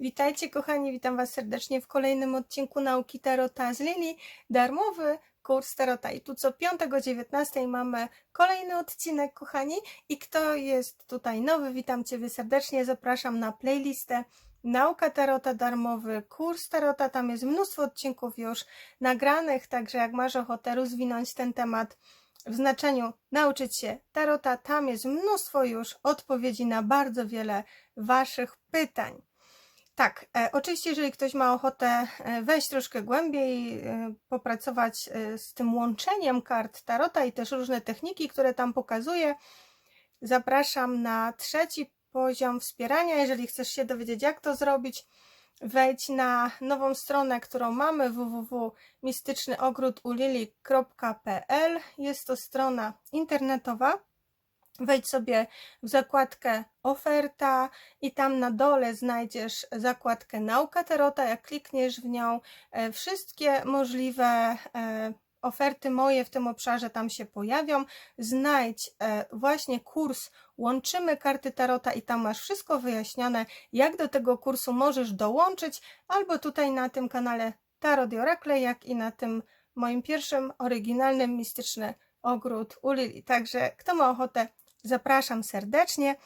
Witajcie kochani, witam Was serdecznie w kolejnym odcinku Nauki Tarota z Lili, darmowy kurs Tarota. I tu co 5.19 mamy kolejny odcinek kochani i kto jest tutaj nowy, witam Ciebie serdecznie, zapraszam na playlistę Nauka Tarota darmowy, kurs Tarota, tam jest mnóstwo odcinków już nagranych, także jak masz ochotę rozwinąć ten temat w znaczeniu nauczyć się Tarota, tam jest mnóstwo już odpowiedzi na bardzo wiele Waszych pytań. Tak, e, oczywiście, jeżeli ktoś ma ochotę e, wejść troszkę głębiej, e, popracować z tym łączeniem kart Tarota i też różne techniki, które tam pokazuję, zapraszam na trzeci poziom wspierania. Jeżeli chcesz się dowiedzieć, jak to zrobić, wejdź na nową stronę, którą mamy www.mistycznyogródulili.pl. Jest to strona internetowa. Wejdź sobie w zakładkę oferta i tam na dole znajdziesz zakładkę nauka tarota. Jak klikniesz w nią, e, wszystkie możliwe e, oferty moje w tym obszarze tam się pojawią. Znajdź e, właśnie kurs Łączymy karty tarota i tam masz wszystko wyjaśnione, jak do tego kursu możesz dołączyć, albo tutaj na tym kanale Tarot i Oracle, jak i na tym moim pierwszym oryginalnym mistyczny ogród u Lili. Także kto ma ochotę, zapraszam serdecznie.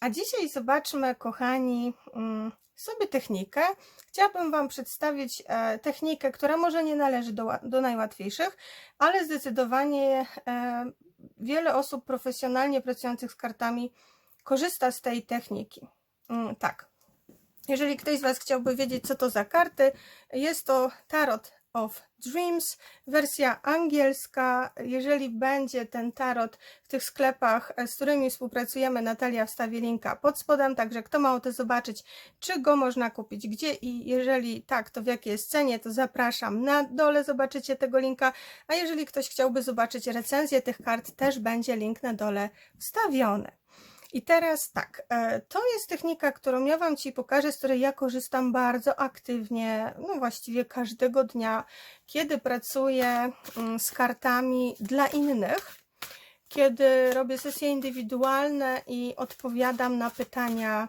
A dzisiaj zobaczmy, kochani, mm, sobie technikę. Chciałabym Wam przedstawić e, technikę, która może nie należy do, do najłatwiejszych, ale zdecydowanie e, wiele osób profesjonalnie pracujących z kartami korzysta z tej techniki. Mm, tak. Jeżeli ktoś z Was chciałby wiedzieć, co to za karty, jest to tarot of Dreams, wersja angielska. Jeżeli będzie ten tarot w tych sklepach, z którymi współpracujemy, Natalia wstawi linka pod spodem, także kto ma ochotę zobaczyć, czy go można kupić, gdzie i jeżeli tak, to w jakiej jest cenie, to zapraszam na dole, zobaczycie tego linka, a jeżeli ktoś chciałby zobaczyć recenzję tych kart, też będzie link na dole wstawiony. I teraz tak, e, to jest technika, którą ja Wam Ci pokażę, z której ja korzystam bardzo aktywnie, no właściwie każdego dnia, kiedy pracuję mm, z kartami dla innych, kiedy robię sesje indywidualne i odpowiadam na pytania.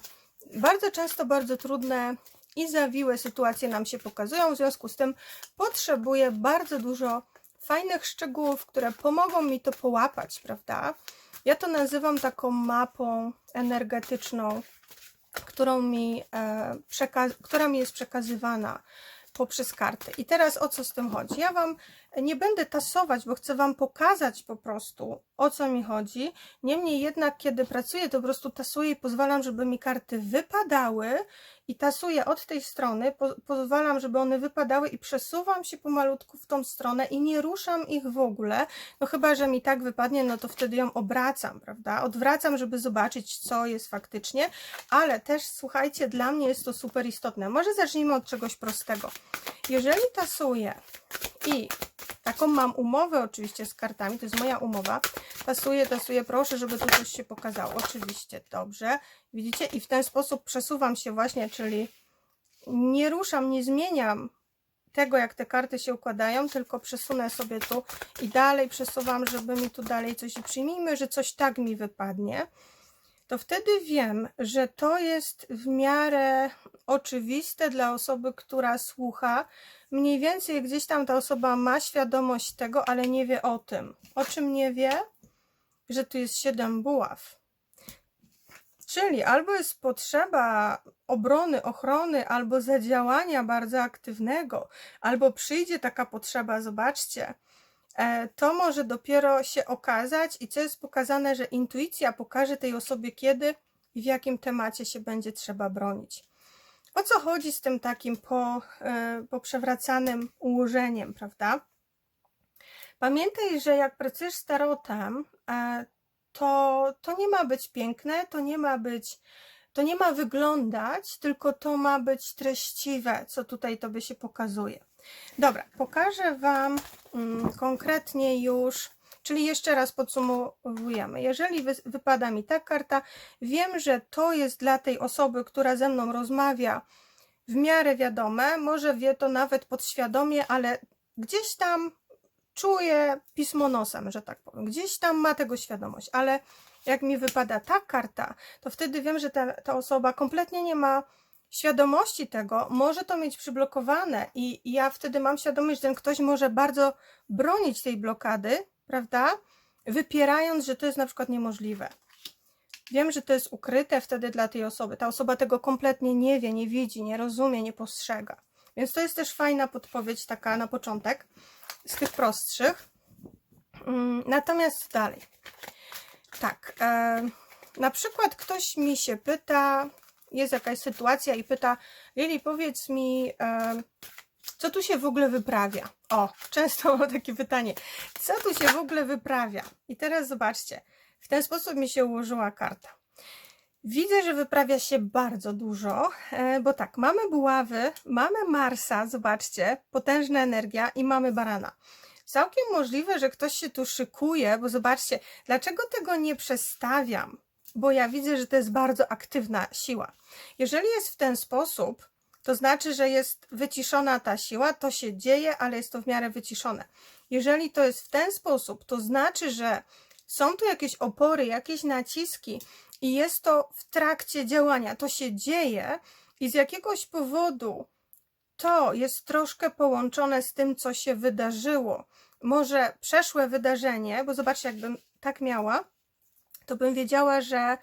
Bardzo często bardzo trudne i zawiłe sytuacje nam się pokazują, w związku z tym potrzebuję bardzo dużo fajnych szczegółów, które pomogą mi to połapać, prawda? Ja to nazywam taką mapą energetyczną, którą mi, e, która mi jest przekazywana poprzez karty. I teraz o co z tym chodzi? Ja Wam nie będę tasować, bo chcę Wam pokazać po prostu, o co mi chodzi. Niemniej jednak, kiedy pracuję, to po prostu tasuję i pozwalam, żeby mi karty wypadały i tasuję od tej strony, po, pozwalam, żeby one wypadały i przesuwam się pomalutku w tą stronę i nie ruszam ich w ogóle, no chyba, że mi tak wypadnie, no to wtedy ją obracam, prawda? Odwracam, żeby zobaczyć, co jest faktycznie, ale też, słuchajcie, dla mnie jest to super istotne. Może zacznijmy od czegoś prostego. Jeżeli tasuję i taką mam umowę oczywiście z kartami, to jest moja umowa, tasuję, tasuję, proszę, żeby tu coś się pokazało. Oczywiście, dobrze. Widzicie? I w ten sposób przesuwam się właśnie, czyli nie ruszam, nie zmieniam tego, jak te karty się układają, tylko przesunę sobie tu i dalej przesuwam, żeby mi tu dalej coś przyjmijmy, że coś tak mi wypadnie to wtedy wiem, że to jest w miarę oczywiste dla osoby, która słucha. Mniej więcej gdzieś tam ta osoba ma świadomość tego, ale nie wie o tym. O czym nie wie? Że tu jest siedem buław. Czyli albo jest potrzeba obrony, ochrony, albo zadziałania bardzo aktywnego, albo przyjdzie taka potrzeba, zobaczcie, E, to może dopiero się okazać i co jest pokazane, że intuicja pokaże tej osobie kiedy i w jakim temacie się będzie trzeba bronić. O co chodzi z tym takim po, e, poprzewracanym ułożeniem, prawda? Pamiętaj, że jak pracujesz z tarotem, e, to, to nie ma być piękne, to nie ma być, to nie ma wyglądać, tylko to ma być treściwe, co tutaj tobie się pokazuje. Dobra, pokażę Wam mm, konkretnie już, czyli jeszcze raz podsumowujemy. Jeżeli wy, wypada mi ta karta, wiem, że to jest dla tej osoby, która ze mną rozmawia, w miarę wiadome, może wie to nawet podświadomie, ale gdzieś tam czuje pismo nosem, że tak powiem. Gdzieś tam ma tego świadomość, ale jak mi wypada ta karta, to wtedy wiem, że ta, ta osoba kompletnie nie ma świadomości tego może to mieć przyblokowane i ja wtedy mam świadomość, że ten ktoś może bardzo bronić tej blokady, prawda? Wypierając, że to jest na przykład niemożliwe. Wiem, że to jest ukryte wtedy dla tej osoby. Ta osoba tego kompletnie nie wie, nie widzi, nie rozumie, nie postrzega. Więc to jest też fajna podpowiedź taka na początek z tych prostszych. Mm, Natomiast dalej. Tak. E, na przykład ktoś mi się pyta, jest jakaś sytuacja i pyta, Lili, powiedz mi, e, co tu się w ogóle wyprawia? O, często mam takie pytanie. Co tu się w ogóle wyprawia? I teraz zobaczcie. W ten sposób mi się ułożyła karta. Widzę, że wyprawia się bardzo dużo, e, bo tak, mamy buławy, mamy Marsa, zobaczcie, potężna energia i mamy barana. Całkiem możliwe, że ktoś się tu szykuje, bo zobaczcie, dlaczego tego nie przestawiam? Bo ja widzę, że to jest bardzo aktywna siła. Jeżeli jest w ten sposób, to znaczy, że jest wyciszona ta siła, to się dzieje, ale jest to w miarę wyciszone. Jeżeli to jest w ten sposób, to znaczy, że są tu jakieś opory, jakieś naciski i jest to w trakcie działania, to się dzieje i z jakiegoś powodu to jest troszkę połączone z tym, co się wydarzyło. Może przeszłe wydarzenie, bo zobaczcie, jakbym tak miała, to bym wiedziała, że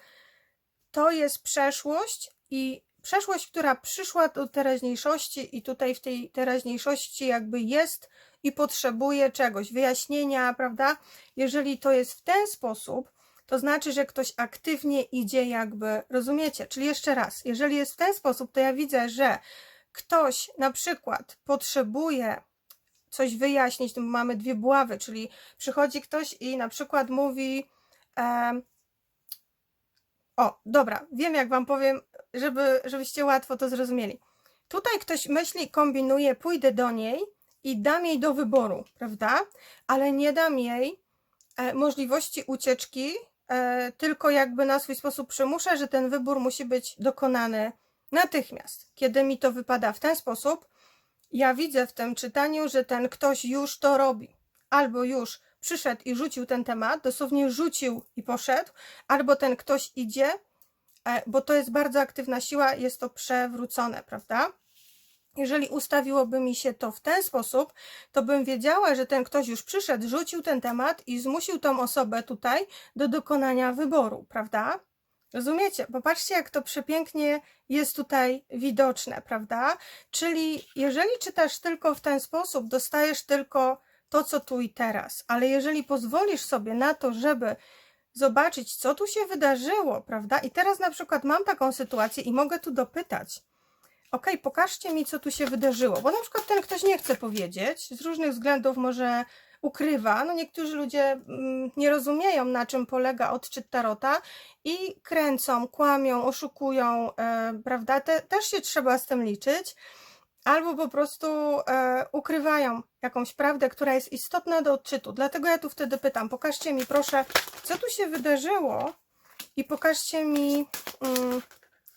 to jest przeszłość i przeszłość, która przyszła do teraźniejszości i tutaj w tej teraźniejszości jakby jest i potrzebuje czegoś, wyjaśnienia, prawda? Jeżeli to jest w ten sposób, to znaczy, że ktoś aktywnie idzie jakby, rozumiecie? Czyli jeszcze raz, jeżeli jest w ten sposób, to ja widzę, że ktoś na przykład potrzebuje coś wyjaśnić, to mamy dwie buławy, czyli przychodzi ktoś i na przykład mówi em, o, dobra, wiem jak wam powiem, żeby, żebyście łatwo to zrozumieli. Tutaj ktoś myśli, kombinuje, pójdę do niej i dam jej do wyboru, prawda? Ale nie dam jej e, możliwości ucieczki, e, tylko jakby na swój sposób przymuszę, że ten wybór musi być dokonany natychmiast. Kiedy mi to wypada w ten sposób, ja widzę w tym czytaniu, że ten ktoś już to robi. Albo już przyszedł i rzucił ten temat, dosłownie rzucił i poszedł, albo ten ktoś idzie, bo to jest bardzo aktywna siła, jest to przewrócone, prawda? Jeżeli ustawiłoby mi się to w ten sposób, to bym wiedziała, że ten ktoś już przyszedł, rzucił ten temat i zmusił tą osobę tutaj do dokonania wyboru, prawda? Rozumiecie? Popatrzcie, jak to przepięknie jest tutaj widoczne, prawda? Czyli jeżeli czytasz tylko w ten sposób, dostajesz tylko to, co tu i teraz, ale jeżeli pozwolisz sobie na to, żeby zobaczyć, co tu się wydarzyło, prawda? I teraz na przykład mam taką sytuację i mogę tu dopytać. Ok, pokażcie mi, co tu się wydarzyło, bo na przykład ten ktoś nie chce powiedzieć, z różnych względów może ukrywa. No niektórzy ludzie mm, nie rozumieją, na czym polega odczyt tarota i kręcą, kłamią, oszukują, e, prawda? Te, też się trzeba z tym liczyć. Albo po prostu e, ukrywają jakąś prawdę, która jest istotna do odczytu. Dlatego ja tu wtedy pytam, pokażcie mi proszę, co tu się wydarzyło i pokażcie mi mm,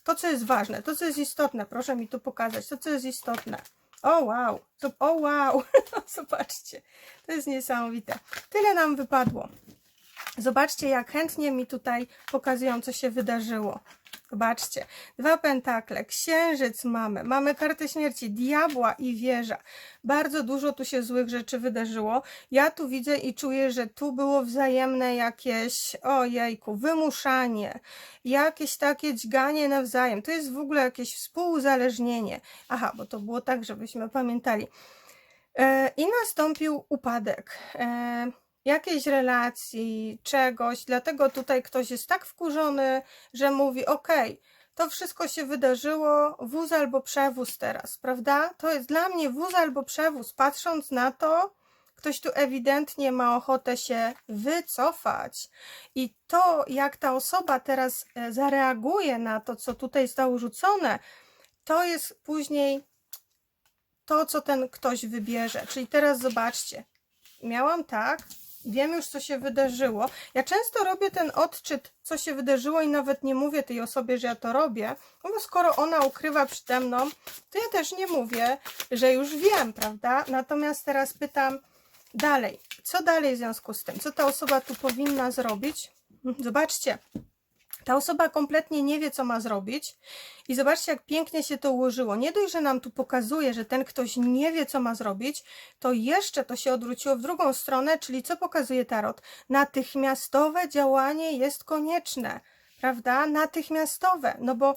to, co jest ważne, to, co jest istotne. Proszę mi tu pokazać, to, co jest istotne. O wow, o wow, zobaczcie, to jest niesamowite. Tyle nam wypadło. Zobaczcie, jak chętnie mi tutaj pokazują, co się wydarzyło. Zobaczcie, dwa pentakle, księżyc mamy, mamy kartę śmierci, diabła i wieża. Bardzo dużo tu się złych rzeczy wydarzyło. Ja tu widzę i czuję, że tu było wzajemne jakieś, ojejku, wymuszanie, jakieś takie dźganie nawzajem. To jest w ogóle jakieś współuzależnienie. Aha, bo to było tak, żebyśmy pamiętali. E, I nastąpił upadek. E, jakiejś relacji, czegoś, dlatego tutaj ktoś jest tak wkurzony, że mówi: OK, to wszystko się wydarzyło, wóz albo przewóz teraz, prawda? To jest dla mnie wóz albo przewóz. Patrząc na to, ktoś tu ewidentnie ma ochotę się wycofać. I to, jak ta osoba teraz e, zareaguje na to, co tutaj zostało rzucone, to jest później to, co ten ktoś wybierze. Czyli teraz zobaczcie. Miałam tak, wiem już, co się wydarzyło. Ja często robię ten odczyt, co się wydarzyło, i nawet nie mówię tej osobie, że ja to robię, no bo skoro ona ukrywa przede mną, to ja też nie mówię, że już wiem, prawda? Natomiast teraz pytam dalej, co dalej w związku z tym? Co ta osoba tu powinna zrobić? Zobaczcie, Ta osoba kompletnie nie wie, co ma zrobić. I zobaczcie, jak pięknie się to ułożyło. Nie dość, że nam tu pokazuje, że ten ktoś nie wie, co ma zrobić, to jeszcze to się odwróciło w drugą stronę, czyli co pokazuje tarot? Natychmiastowe działanie jest konieczne, prawda? Natychmiastowe, no bo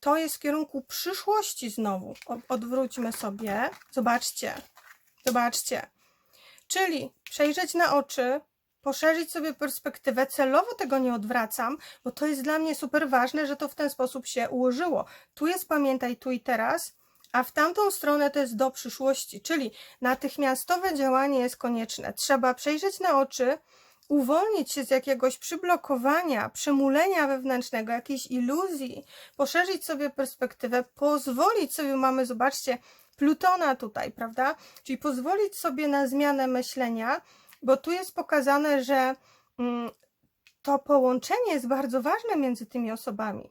to jest w kierunku przyszłości znowu. Odwróćmy sobie. Zobaczcie. Zobaczcie. Czyli przejrzeć na oczy, poszerzyć sobie perspektywę. Celowo tego nie odwracam, bo to jest dla mnie super ważne, że to w ten sposób się ułożyło. Tu jest pamiętaj tu i teraz, a w tamtą stronę to jest do przyszłości, czyli natychmiastowe działanie jest konieczne. Trzeba przejrzeć na oczy, uwolnić się z jakiegoś przyblokowania, przymulenia wewnętrznego, jakiejś iluzji, poszerzyć sobie perspektywę, pozwolić sobie, mamy, zobaczcie, Plutona tutaj, prawda? Czyli pozwolić sobie na zmianę myślenia, bo tu jest pokazane, że mm, to połączenie jest bardzo ważne między tymi osobami.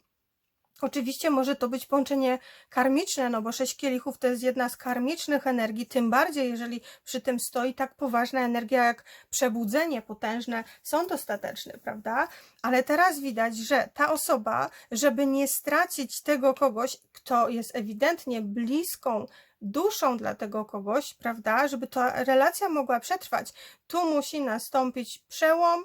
Oczywiście może to być połączenie karmiczne, no bo sześć kielichów to jest jedna z karmicznych energii, tym bardziej jeżeli przy tym stoi tak poważna energia jak przebudzenie potężne, sąd ostateczny, prawda? Ale teraz widać, że ta osoba, żeby nie stracić tego kogoś, kto jest ewidentnie bliską duszą dla tego kogoś, prawda, żeby ta relacja mogła przetrwać, tu musi nastąpić przełom,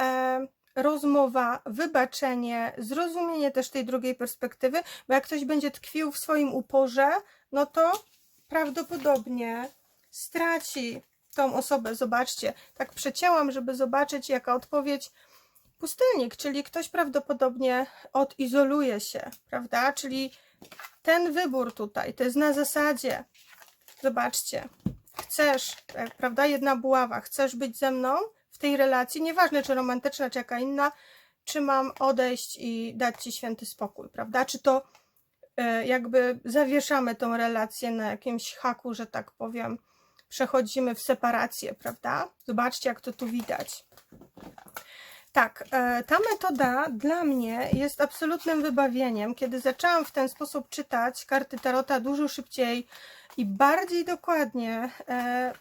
e, rozmowa, wybaczenie, zrozumienie też tej drugiej perspektywy, bo jak ktoś będzie tkwił w swoim uporze, no to prawdopodobnie straci tą osobę. Zobaczcie, tak przecięłam, żeby zobaczyć, jaka odpowiedź pustelnik, czyli ktoś prawdopodobnie odizoluje się, prawda? Czyli ten wybór tutaj, to jest na zasadzie, zobaczcie, chcesz, tak, prawda, jedna buława, chcesz być ze mną w tej relacji, nieważne czy romantyczna, czy jaka inna, czy mam odejść i dać Ci święty spokój, prawda, czy to e, jakby zawieszamy tą relację na jakimś haku, że tak powiem, przechodzimy w separację, prawda? Zobaczcie, jak to tu widać. Tak, e, ta metoda dla mnie jest absolutnym wybawieniem. Kiedy zaczęłam w ten sposób czytać karty Tarota dużo szybciej i bardziej dokładnie, e,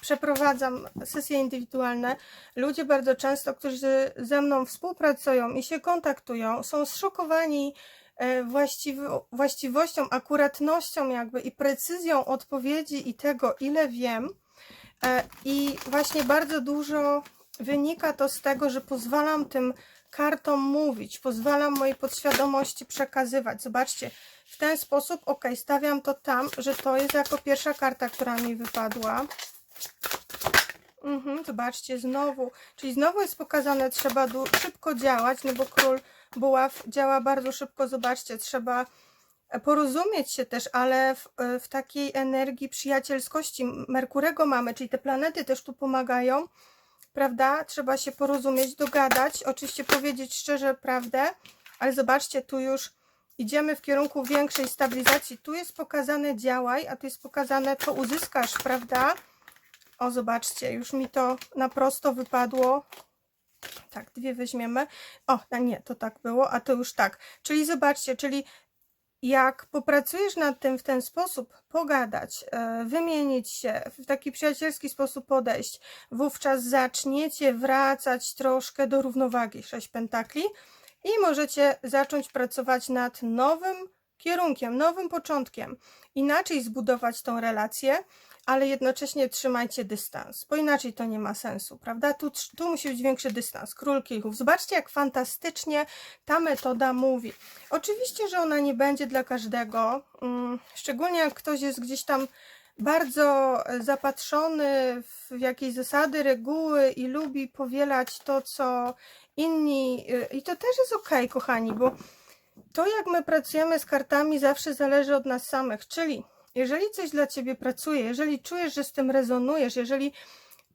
przeprowadzam sesje indywidualne, ludzie bardzo często, którzy ze mną współpracują i się kontaktują, są zszokowani e, właściwo- właściwością, akuratnością jakby i precyzją odpowiedzi i tego, ile wiem. I właśnie bardzo dużo wynika to z tego, że pozwalam tym kartom mówić, pozwalam mojej podświadomości przekazywać. Zobaczcie, w ten sposób, ok, stawiam to tam, że to jest jako pierwsza karta, która mi wypadła. Mhm, zobaczcie, znowu, czyli znowu jest pokazane, trzeba szybko działać, no bo król buław działa bardzo szybko, zobaczcie, trzeba porozumieć się też, ale w, w takiej energii przyjacielskości Merkurego mamy, czyli te planety też tu pomagają, prawda? Trzeba się porozumieć, dogadać, oczywiście powiedzieć szczerze prawdę, ale zobaczcie, tu już idziemy w kierunku większej stabilizacji. Tu jest pokazane działaj, a tu jest pokazane to uzyskasz, prawda? O, zobaczcie, już mi to na prosto wypadło. Tak, dwie weźmiemy. O, a nie, to tak było, a to już tak. Czyli zobaczcie, czyli jak popracujesz nad tym w ten sposób, pogadać, e, wymienić się, w taki przyjacielski sposób podejść, wówczas zaczniecie wracać troszkę do równowagi sześć pentakli i możecie zacząć pracować nad nowym kierunkiem, nowym początkiem. Inaczej zbudować tą relację, ale jednocześnie trzymajcie dystans, bo inaczej to nie ma sensu, prawda? Tu, tu musi być większy dystans. Król kielichów. Zobaczcie, jak fantastycznie ta metoda mówi. Oczywiście, że ona nie będzie dla każdego, mm, szczególnie jak ktoś jest gdzieś tam bardzo zapatrzony w jakieś zasady, reguły i lubi powielać to, co inni. y, I to też jest okej, kochani, bo to, jak my pracujemy z kartami, zawsze zależy od nas samych. Czyli jeżeli coś dla ciebie pracuje, jeżeli czujesz, że z tym rezonujesz, jeżeli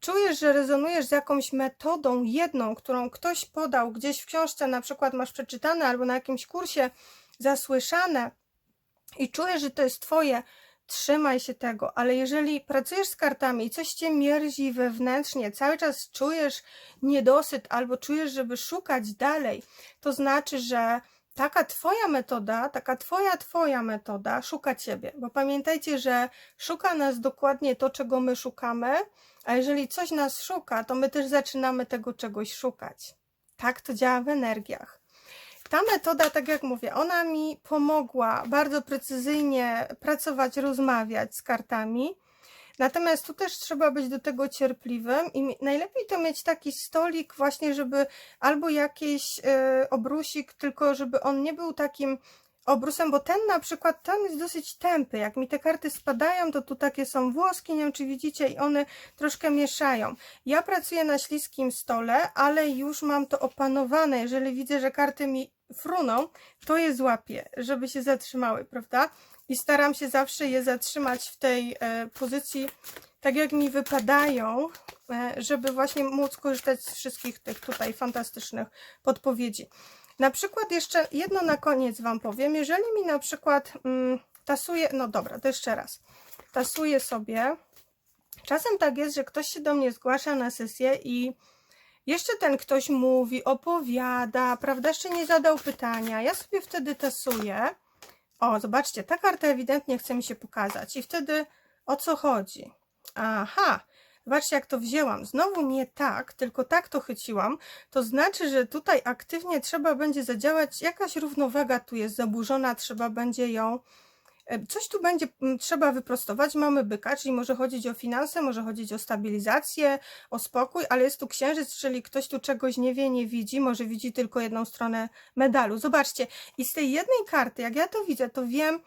czujesz, że rezonujesz z jakąś metodą jedną, którą ktoś podał gdzieś w książce, na przykład masz przeczytane albo na jakimś kursie zasłyszane i czujesz, że to jest twoje, trzymaj się tego, ale jeżeli pracujesz z kartami i coś cię mierzi wewnętrznie, cały czas czujesz niedosyt albo czujesz, żeby szukać dalej, to znaczy, że taka twoja metoda, taka twoja, twoja metoda szuka ciebie, bo pamiętajcie, że szuka nas dokładnie to, czego my szukamy, a jeżeli coś nas szuka, to my też zaczynamy tego czegoś szukać. Tak to działa w energiach. Ta metoda, tak jak mówię, ona mi pomogła bardzo precyzyjnie pracować, rozmawiać z kartami. Natomiast tu też trzeba być do tego cierpliwym i najlepiej to mieć taki stolik właśnie, żeby albo jakiś e, obrusik, tylko żeby on nie był takim obrusem, bo ten na przykład tam jest dosyć tępy. Jak mi te karty spadają, to tu takie są włoski, nie wiem czy widzicie, i one troszkę mieszają. Ja pracuję na śliskim stole, ale już mam to opanowane. Jeżeli widzę, że karty mi fruną, to je złapię, żeby się zatrzymały, prawda? I staram się zawsze je zatrzymać w tej e, pozycji, tak jak mi wypadają, e, żeby właśnie móc korzystać z wszystkich tych tutaj fantastycznych podpowiedzi. Na przykład jeszcze jedno na koniec Wam powiem. Jeżeli mi na przykład mm, tasuje, no dobra, to jeszcze raz. Tasuję sobie. Czasem tak jest, że ktoś się do mnie zgłasza na sesję i jeszcze ten ktoś mówi, opowiada, prawda? Jeszcze nie zadał pytania. Ja sobie wtedy tasuję. O, zobaczcie, ta karta ewidentnie chce mi się pokazać. I wtedy o co chodzi? Aha, zobaczcie jak to wzięłam. Znowu nie tak, tylko tak to chyciłam. To znaczy, że tutaj aktywnie trzeba będzie zadziałać, jakaś równowaga tu jest zaburzona, trzeba będzie ją, coś tu będzie trzeba wyprostować. Mamy byka, czyli może chodzić o finanse, może chodzić o stabilizację, o spokój, ale jest tu księżyc, czyli ktoś tu czegoś nie wie, nie widzi, może widzi tylko jedną stronę medalu. Zobaczcie, i z tej jednej karty, jak ja to widzę, to wiem,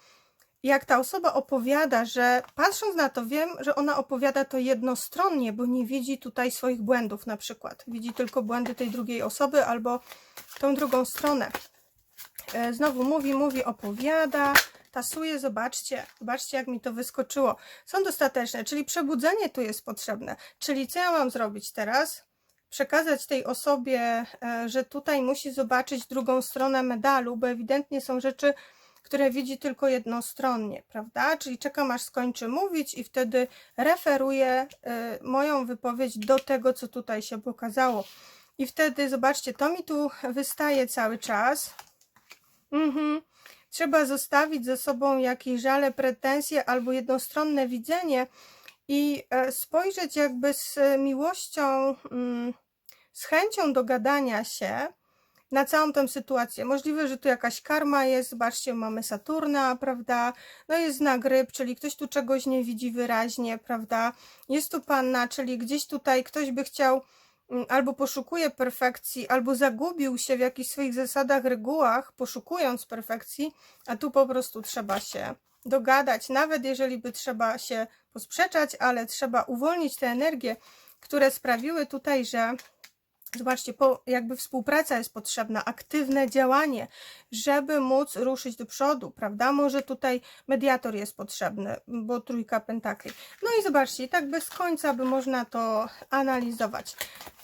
jak ta osoba opowiada, że patrząc na to, wiem, że ona opowiada to jednostronnie, bo nie widzi tutaj swoich błędów, na przykład. Widzi tylko błędy tej drugiej osoby albo tą drugą stronę. E, Znowu mówi, mówi, opowiada, tasuje, zobaczcie, zobaczcie jak mi to wyskoczyło. Są dostateczne, czyli przebudzenie tu jest potrzebne. Czyli co ja mam zrobić teraz? Przekazać tej osobie, e, że tutaj musi zobaczyć drugą stronę medalu, bo ewidentnie są rzeczy, które widzi tylko jednostronnie, prawda? Czyli czekam aż skończy mówić i wtedy referuję y, moją wypowiedź do tego, co tutaj się pokazało. I wtedy, zobaczcie, to mi tu wystaje cały czas. Mhm. Trzeba zostawić ze sobą jakieś żale, pretensje albo jednostronne widzenie i e, spojrzeć jakby z miłością, mm, z chęcią dogadania się na całą tę sytuację. Możliwe, że tu jakaś karma jest, zobaczcie, mamy Saturna, prawda? No jest znak ryb, czyli ktoś tu czegoś nie widzi wyraźnie, prawda? Jest tu panna, czyli gdzieś tutaj ktoś by chciał albo poszukuje perfekcji, albo zagubił się w jakichś swoich zasadach, regułach, poszukując perfekcji, a tu po prostu trzeba się dogadać, nawet jeżeli by trzeba się posprzeczać, ale trzeba uwolnić te energie, które sprawiły tutaj, że Zobaczcie, po, jakby współpraca jest potrzebna, aktywne działanie, żeby móc ruszyć do przodu, prawda? Może tutaj mediator jest potrzebny, bo trójka pentakli. No i zobaczcie, tak bez końca by można to analizować.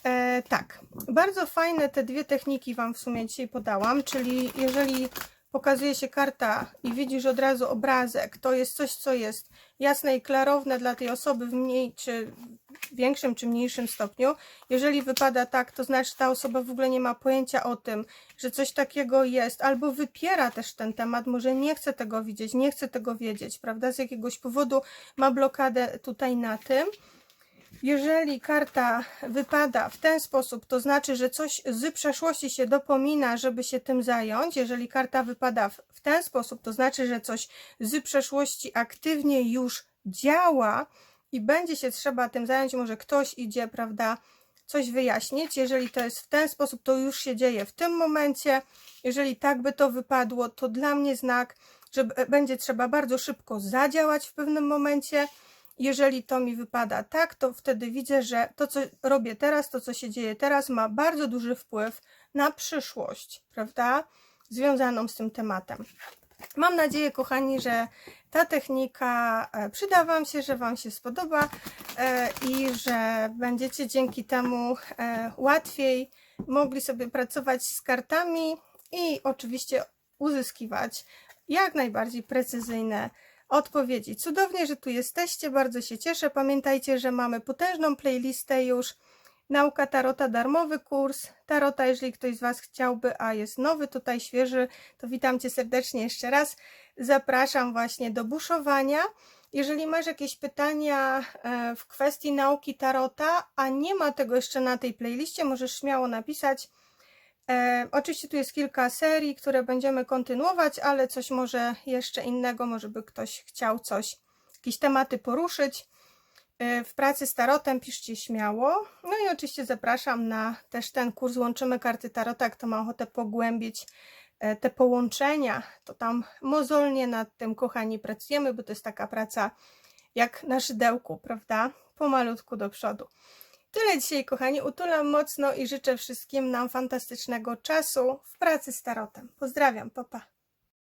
E, tak, bardzo fajne te dwie techniki Wam w sumie dzisiaj podałam, czyli jeżeli pokazuje się karta i widzisz od razu obrazek, to jest coś, co jest jasne i klarowne dla tej osoby w mniej czy większym czy mniejszym stopniu. Jeżeli wypada tak, to znaczy, ta osoba w ogóle nie ma pojęcia o tym, że coś takiego jest, albo wypiera też ten temat, może nie chce tego widzieć, nie chce tego wiedzieć, prawda? Z jakiegoś powodu ma blokadę tutaj na tym. Jeżeli karta wypada w ten sposób, to znaczy, że coś z przeszłości się dopomina, żeby się tym zająć. Jeżeli karta wypada w, ten sposób, to znaczy, że coś z przeszłości aktywnie już działa i będzie się trzeba tym zająć. Może ktoś idzie, prawda, coś wyjaśnić. Jeżeli to jest w ten sposób, to już się dzieje w tym momencie. Jeżeli tak by to wypadło, to dla mnie znak, że będzie trzeba bardzo szybko zadziałać w pewnym momencie. Jeżeli to mi wypada tak, to wtedy widzę, że to, co robię teraz, to, co się dzieje teraz, ma bardzo duży wpływ na przyszłość, prawda? Związaną z tym tematem. Mam nadzieję, kochani, że ta technika e, przyda Wam się, że Wam się spodoba e, i że będziecie dzięki temu e, łatwiej mogli sobie pracować z kartami i oczywiście uzyskiwać jak najbardziej precyzyjne odpowiedzi. Cudownie, że tu jesteście, bardzo się cieszę. Pamiętajcie, że mamy potężną playlistę już. Nauka Tarota, darmowy kurs Tarota, jeżeli ktoś z Was chciałby, a jest nowy, tutaj świeży, to witam Cię serdecznie jeszcze raz. Zapraszam właśnie do buszowania. Jeżeli masz jakieś pytania e, w kwestii nauki Tarota, a nie ma tego jeszcze na tej playliście, możesz śmiało napisać E, oczywiście tu jest kilka serii, które będziemy kontynuować, ale coś może jeszcze innego, może by ktoś chciał coś, jakieś tematy poruszyć. E, w pracy z tarotem piszcie śmiało. No i oczywiście zapraszam na też ten kurs Łączymy karty tarota, kto ma ochotę pogłębić e, te połączenia, to tam mozolnie nad tym, kochani, pracujemy, bo to jest taka praca jak na szydełku, prawda? Pomalutku do przodu. Tyle dzisiaj, kochani. Utulam mocno i życzę wszystkim nam fantastycznego czasu w pracy z tarotem. Pozdrawiam, papa. Pa.